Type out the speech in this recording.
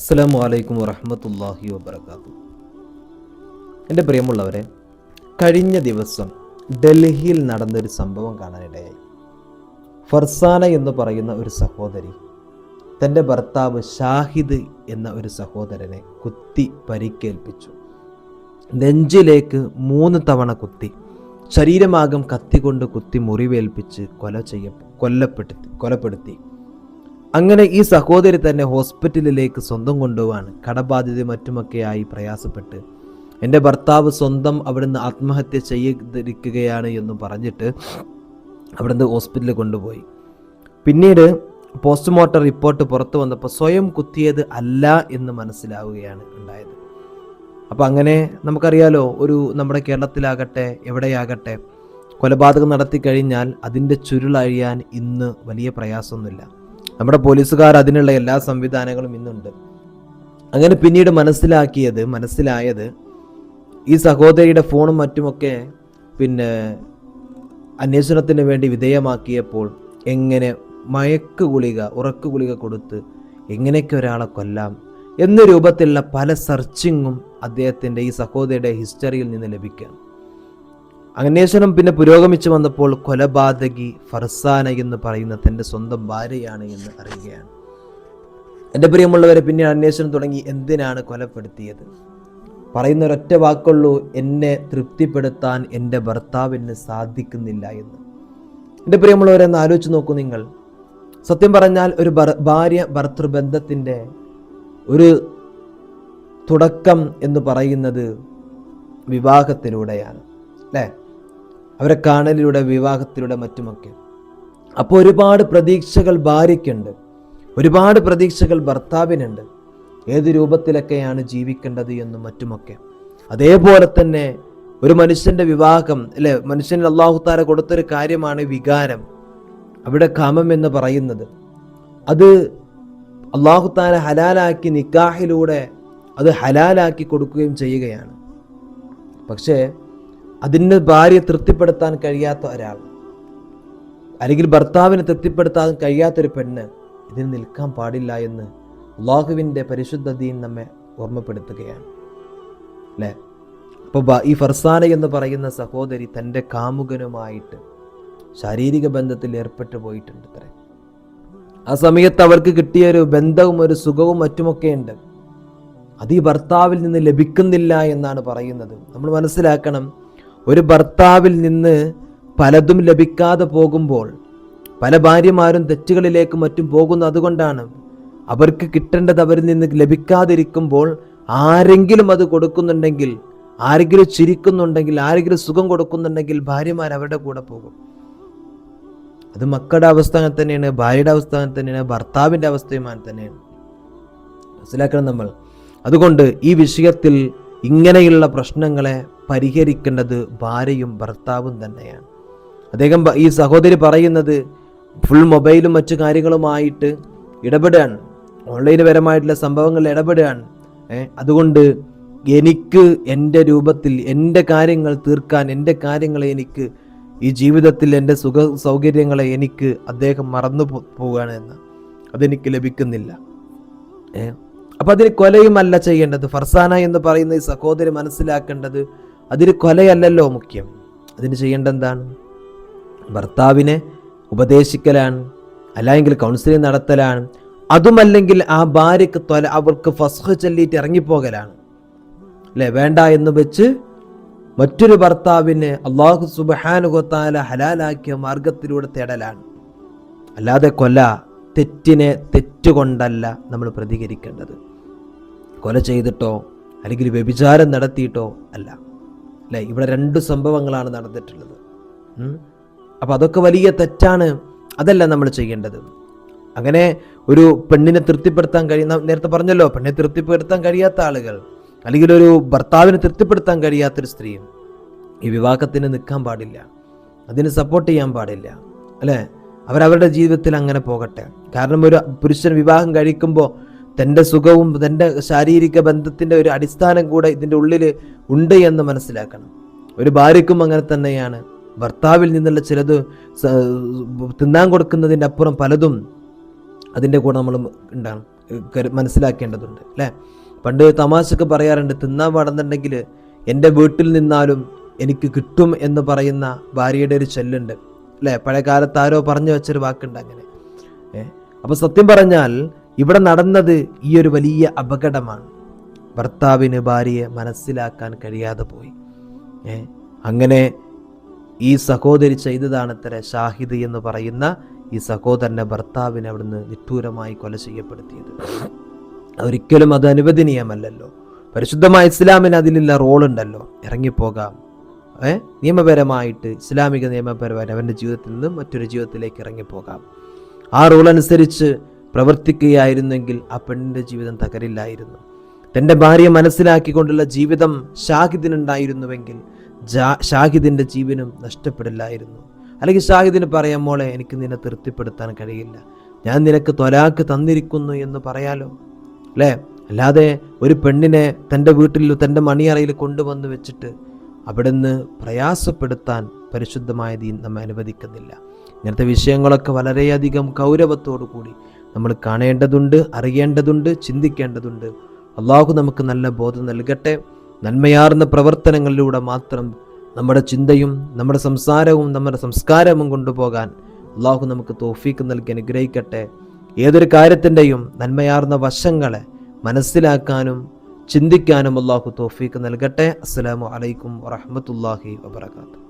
അസ്സാം വലൈക്കും വറഹമത്തല്ലാഹി വബർക്കാത്തു എന്റെ പ്രിയമുള്ളവരെ കഴിഞ്ഞ ദിവസം ഡൽഹിയിൽ നടന്നൊരു സംഭവം കാണാനിടയായി. ഫർസാന എന്ന് പറയുന്ന ഒരു സഹോദരി തന്റെ ഭർത്താവ് ഷാഹിദ് എന്ന ഒരു സഹോദരനെ കുത്തി പരിക്കേൽപ്പിച്ചു. നെഞ്ചിലേക്ക് മൂന്ന് തവണ കുത്തി ശരീരമാകം കത്തികൊണ്ട് കുത്തി മുറിവേൽപ്പിച്ച് കൊല ചെയ്യ കൊല്ലപ്പെടുത്തി കൊലപ്പെടുത്തി. അങ്ങനെ ഈ സഹോദരി തന്നെ ഹോസ്പിറ്റലിലേക്ക് സ്വന്തം കൊണ്ടുപോവാണ് കടബാധ്യത മറ്റുമൊക്കെയായി പ്രയാസപ്പെട്ട് എന്റെ ഭർത്താവ് സ്വന്തം അവിടുന്ന് ആത്മഹത്യ ചെയ്തിരിക്കുകയാണ് എന്ന് പറഞ്ഞിട്ട് അവിടുന്ന് ഹോസ്പിറ്റലിൽ കൊണ്ടുപോയി. പിന്നീട് പോസ്റ്റ്മോർട്ടം റിപ്പോർട്ട് പുറത്തു വന്നപ്പോൾ സ്വയം കുത്തിയത് അല്ല എന്ന് മനസ്സിലാവുകയാണ് ഉണ്ടായത്. അപ്പോൾ അങ്ങനെ നമുക്കറിയാലോ ഒരു നമ്മുടെ കേരളത്തിലാകട്ടെ എവിടെയാകട്ടെ കൊലപാതകം നടത്തി കഴിഞ്ഞാൽ അതിന്റെ ചുരുളഴിയാൻ ഇന്ന് വലിയ പ്രയാസമൊന്നുമില്ല. നമ്മുടെ പോലീസുകാർ അതിനുള്ള എല്ലാ സംവിധാനങ്ങളും ഇന്നുണ്ട്. അങ്ങനെ പിന്നീട് മനസ്സിലാക്കിയത് മനസ്സിലായത് ഈ സഹോദരിയുടെ ഫോണും മറ്റുമൊക്കെ പിന്നെ അന്വേഷണത്തിന് വേണ്ടി വിധേയമാക്കിയപ്പോൾ എങ്ങനെ മയക്ക് ഗുളിക ഉറക്ക് ഗുളിക കൊടുത്ത് എങ്ങനെയൊക്കെ ഒരാളെ കൊല്ലാം എന്ന രൂപത്തിലുള്ള പല സെർച്ചിങ്ങും അദ്ദേഹത്തിന്റെ ഈ സഹോദരിയുടെ ഹിസ്റ്ററിയിൽ നിന്ന് ലഭിക്കുകയാണ്. അന്വേഷണം പിന്നെ പുരോഗമിച്ചു വന്നപ്പോൾ കൊലപാതകി ഫർസാന എന്ന് പറയുന്ന തന്റെ സ്വന്തം ഭാര്യയാണ് എന്ന് അറിയുകയാണ്. എന്റെ പ്രിയമുള്ളവരെ പിന്നെ അന്വേഷണം തുടങ്ങി എന്തിനാണ് കൊലപ്പെടുത്തിയത്? പറയുന്ന ഒരൊറ്റ വാക്കുള്ളൂ എന്നെ തൃപ്തിപ്പെടുത്താൻ എന്റെ ഭർത്താവിന് സാധിക്കുന്നില്ല എന്ന്. എന്റെ പ്രിയമുള്ളവരെ ഒന്ന് ആലോചിച്ച് നോക്കൂ നിങ്ങൾ. സത്യം പറഞ്ഞാൽ ഒരു ഭാര്യ ഭർത്തൃബന്ധത്തിന്റെ ഒരു തുടക്കം എന്ന് പറയുന്നത് വിവാഹത്തിലൂടെയാണ് അല്ലേ? അവരെ കാണലിലൂടെ വിവാഹത്തിലൂടെ മറ്റുമൊക്കെ. അപ്പോൾ ഒരുപാട് പ്രതീക്ഷകൾ ഭാര്യയ്ക്കുണ്ട്. ഒരുപാട് പ്രതീക്ഷകൾ ഭർത്താവിനുണ്ട്. ഏത് രൂപത്തിലൊക്കെയാണ് ജീവിക്കേണ്ടത് എന്നും മറ്റുമൊക്കെ. അതേപോലെ തന്നെ ഒരു മനുഷ്യന്റെ വിവാഹം അല്ലെ? മനുഷ്യന് അള്ളാഹുത്താര കൊടുത്തൊരു കാര്യമാണ് വികാരം. അവിടെ കാമം എന്ന് പറയുന്നത്. അത് അള്ളാഹുത്താര ഹലാലാക്കി നിക്കാഹിലൂടെ അത് ഹലാലാക്കി കൊടുക്കുകയും ചെയ്യുകയാണ്. പക്ഷേ അതിന് ഭാര്യ തൃപ്തിപ്പെടുത്താൻ കഴിയാത്ത ഒരാൾ. അല്ലെങ്കിൽ ഭർത്താവിനെ തൃപ്തിപ്പെടുത്താൻ കഴിയാത്തൊരു പെണ്ണ് ഇതിന് നിൽക്കാൻ പാടില്ല എന്ന് അള്ളാഹുവിന്റെ പരിശുദ്ധ ദീൻ നമ്മെ ഓർമ്മപ്പെടുത്തുകയാണ്. അല്ലേ? അപ്പോൾ ഈ ഫർസാന എന്ന് പറയുന്ന സഹോദരി തന്റെ കാമുകനുമായിട്ട് ശാരീരിക ബന്ധത്തിൽ ഏർപ്പെട്ടു പോയിട്ടുണ്ട് അത്ര. ആ സമയത്ത് അവർക്ക് കിട്ടിയ ഒരു ബന്ധവും ഒരു സുഖവും മറ്റുമൊക്കെ ഉണ്ട്. അത് ഈ ഭർത്താവിൽ നിന്ന് ലഭിക്കുന്നില്ല എന്നാണ് പറയുന്നത്. നമ്മൾ മനസ്സിലാക്കണം ഒരു ഭർത്താവിൽ നിന്ന് പലതും ലഭിക്കാതെ പോകുമ്പോൾ പല ഭാര്യമാരും തെറ്റുകളിലേക്ക് മറ്റും പോകുന്നു അതുകൊണ്ടാണ് അവർക്ക് കിട്ടേണ്ടത് അവരിൽ നിന്ന് ലഭിക്കാതിരിക്കുമ്പോൾ ആരെങ്കിലും അത് കൊടുക്കുന്നുണ്ടെങ്കിൽ ആരെങ്കിലും ചിരിക്കുന്നുണ്ടെങ്കിൽ ആരെങ്കിലും സുഖം കൊടുക്കുന്നുണ്ടെങ്കിൽ ഭാര്യമാർ അവരുടെ കൂടെ പോകും. അത് മക്കളുടെ അവസ്ഥ അങ്ങനെ തന്നെയാണ് ഭാര്യയുടെ അവസ്ഥ അങ്ങനെ തന്നെയാണ് ഭർത്താവിന്റെ അവസ്ഥയും അങ്ങനെ തന്നെയാണ്. മനസ്സിലാക്കണം നമ്മൾ. അതുകൊണ്ട് ഈ വിഷയത്തിൽ ഇങ്ങനെയുള്ള പ്രശ്നങ്ങളെ പരിഹരിക്കേണ്ടത് ഭാര്യയും ഭർത്താവും തന്നെയാണ്. അദ്ദേഹം ഈ സഹോദരി പറയുന്നത് ഫുൾ മൊബൈലും മറ്റു കാര്യങ്ങളുമായിട്ട് ഇടപെടുകയാണ് ഓൺലൈൻ പരമായിട്ടുള്ള സംഭവങ്ങളിൽ ഇടപെടുകയാണ് അതുകൊണ്ട് എനിക്ക് എന്റെ രൂപത്തിൽ എന്റെ കാര്യങ്ങൾ തീർക്കാൻ എന്റെ കാര്യങ്ങളെ എനിക്ക് ഈ ജീവിതത്തിൽ എന്റെ സുഖ സൗകര്യങ്ങളെ എനിക്ക് അദ്ദേഹം മറന്നു പോവുകയാണ് എന്ന് അതെനിക്ക് ലഭിക്കുന്നില്ല. അപ്പൊ അതിന് കൊലയുമല്ല ചെയ്യേണ്ടത്. ഫർസാന എന്ന് പറയുന്ന ഈ സഹോദരി മനസ്സിലാക്കേണ്ടത് അതിന് കൊലയല്ലല്ലോ മുഖ്യം. അതിന് ചെയ്യേണ്ട എന്താണ്? ഭർത്താവിനെ ഉപദേശിക്കലാണ് അല്ലെങ്കിൽ കൗൺസിലിംഗ് നടത്തലാണ്. അതുമല്ലെങ്കിൽ ആ ഭാര്യക്ക് തൊല അവർക്ക് ഫസ്ഹ് ചൊല്ലിയിട്ട് ഇറങ്ങിപ്പോകലാണ്. അല്ലേ? വേണ്ട എന്ന് വെച്ച് മറ്റൊരു ഭർത്താവിനെ അള്ളാഹു സുബാനുഗത്താല ഹലാലാക്കിയ മാർഗത്തിലൂടെ തേടലാണ്. അല്ലാതെ കൊല തെറ്റിനെ തെറ്റുകൊണ്ടല്ല നമ്മൾ പ്രതികരിക്കേണ്ടത്. കൊല ചെയ്തിട്ടോ അല്ലെങ്കിൽ വ്യഭിചാരം നടത്തിയിട്ടോ അല്ല. അല്ലേ? ഇവിടെ രണ്ട് സംഭവങ്ങളാണ് നടന്നിട്ടുള്ളത്. അപ്പോൾ അതൊക്കെ വലിയ തെറ്റാണ്. അതല്ല നമ്മൾ ചെയ്യേണ്ടത്. അങ്ങനെ ഒരു പെണ്ണിനെ തൃപ്തിപ്പെടുത്താൻ കഴിയുന്ന നേരത്തെ പറഞ്ഞല്ലോ പെണ്ണിനെ തൃപ്തിപ്പെടുത്താൻ കഴിയാത്ത ആളുകൾ അല്ലെങ്കിൽ ഒരു ഭർത്താവിനെ തൃപ്തിപ്പെടുത്താൻ കഴിയാത്തൊരു സ്ത്രീ ഈ വിവാഹത്തിന് നിൽക്കാൻ പാടില്ല. അതിന് സപ്പോർട്ട് ചെയ്യാൻ പാടില്ല. അല്ലേ? അവരവരുടെ ജീവിതത്തിൽ അങ്ങനെ പോകട്ടെ. കാരണം ഒരു പുരുഷൻ വിവാഹം കഴിക്കുമ്പോൾ തന്റെ സുഖവും തന്റെ ശാരീരിക ബന്ധത്തിന്റെ ഒരു അടിസ്ഥാനം കൂടെ ഇതിന്റെ ഉള്ളിൽ ഉണ്ട് എന്ന് മനസ്സിലാക്കണം. ഒരു ഭാര്യയ്ക്കും അങ്ങനെ തന്നെയാണ്. ഭർത്താവിൽ നിന്നുള്ള ചിലത് തിന്നാൻ കൊടുക്കുന്നതിന്റെ അപ്പുറം പലതും അതിന്റെ കൂടെ നമ്മൾ ഉണ്ടാകും മനസ്സിലാക്കേണ്ടതുണ്ട് അല്ലേ? പണ്ട് തമാശക്ക് പറയാറുണ്ട് തിന്നാൻ പാടുന്നുണ്ടെങ്കിൽ എന്റെ വീട്ടിൽ നിന്നാലും എനിക്ക് കിട്ടും എന്ന് പറയുന്ന ഭാര്യയുടെ ഒരു ചെല്ലുണ്ട്. അല്ലേ? പഴയ കാലത്ത് ആരോ പറഞ്ഞു വെച്ചൊരു വാക്കുണ്ട് അങ്ങനെ. അപ്പോൾ സത്യം പറഞ്ഞാൽ ഇവിടെ നടന്നത് ഈ ഒരു വലിയ അപകടമാണ്. ഭർത്താവിന് ഭാര്യയെ മനസ്സിലാക്കാൻ കഴിയാതെ പോയി. ഏ അങ്ങനെ ഈ സഹോദരി ചെയ്തതാണ് ഇത്ര ഷാഹിദ് എന്ന് പറയുന്ന ഈ സഹോദരന്റെ ഭർത്താവിനെ അവിടുന്ന് നിഷ്ഠൂരമായി കൊല ചെയ്യപ്പെടുത്തിയത്. ഒരിക്കലും അത് അനുവദനീയമല്ലല്ലോ. പരിശുദ്ധമായ ഇസ്ലാമിന് അതിലുള്ള റോളുണ്ടല്ലോ. ഇറങ്ങിപ്പോകാം. ഏ നിയമപരമായിട്ട് ഇസ്ലാമിക നിയമപരമായിട്ട് അവന്റെ ജീവിതത്തിൽ നിന്നും മറ്റൊരു ജീവിതത്തിലേക്ക് ഇറങ്ങിപ്പോകാം. ആ റൂൾ അനുസരിച്ച് പ്രവർത്തിക്കുകയായിരുന്നെങ്കിൽ ആ പെണ്ണിന്റെ ജീവിതം തകരില്ലായിരുന്നു. തന്റെ ഭാര്യയെ മനസ്സിലാക്കിക്കൊണ്ടുള്ള ജീവിതം ഷാഹിദിനുണ്ടായിരുന്നുവെങ്കിൽ ഷാഹിദിന്റെ ജീവനും നഷ്ടപ്പെടില്ലായിരുന്നു. അല്ലെങ്കിൽ ഷാഹിദിന് പറയാം മോളെ എനിക്ക് നിന്നെ തൃപ്തിപ്പെടുത്താൻ കഴിയില്ല. ഞാൻ നിനക്ക് തൊലാക്ക് തന്നിരിക്കുന്നു എന്ന് പറയാലോ? അല്ലേ? അല്ലാതെ ഒരു പെണ്ണിനെ തന്റെ വീട്ടിൽ തന്റെ മണിയറയിൽ കൊണ്ടുവന്ന് വെച്ചിട്ട് അവിടുന്ന് പ്രയാസപ്പെടുത്താൻ പരിശുദ്ധമായ ദീൻ നമ്മെ അനുവദിക്കുന്നില്ല. ഇങ്ങനത്തെ വിഷയങ്ങളൊക്കെ വളരെയധികം ഗൗരവത്തോടു കൂടി നമ്മൾ കാണേണ്ടതുണ്ട് അറിയേണ്ടതുണ്ട് ചിന്തിക്കേണ്ടതുണ്ട്. അള്ളാഹു നമുക്ക് നല്ല ബോധം നൽകട്ടെ. നന്മയാർന്ന പ്രവർത്തനങ്ങളിലൂടെ മാത്രം നമ്മുടെ ചിന്തയും നമ്മുടെ സംസാരവും നമ്മുടെ സംസ്കാരവും കൊണ്ടുപോകാൻ അള്ളാഹു നമുക്ക് തോഫീക്ക് നൽകി അനുഗ്രഹിക്കട്ടെ. ഏതൊരു കാര്യത്തിന്റെയും നന്മയാർന്ന വശങ്ങളെ മനസ്സിലാക്കാനും ചിന്തിക്കാനും അള്ളാഹു തോഫീക്ക് നൽകട്ടെ. അസ്സാം വലൈക്കും വറഹമത്തല്ലാഹി വബർക്കാത്തു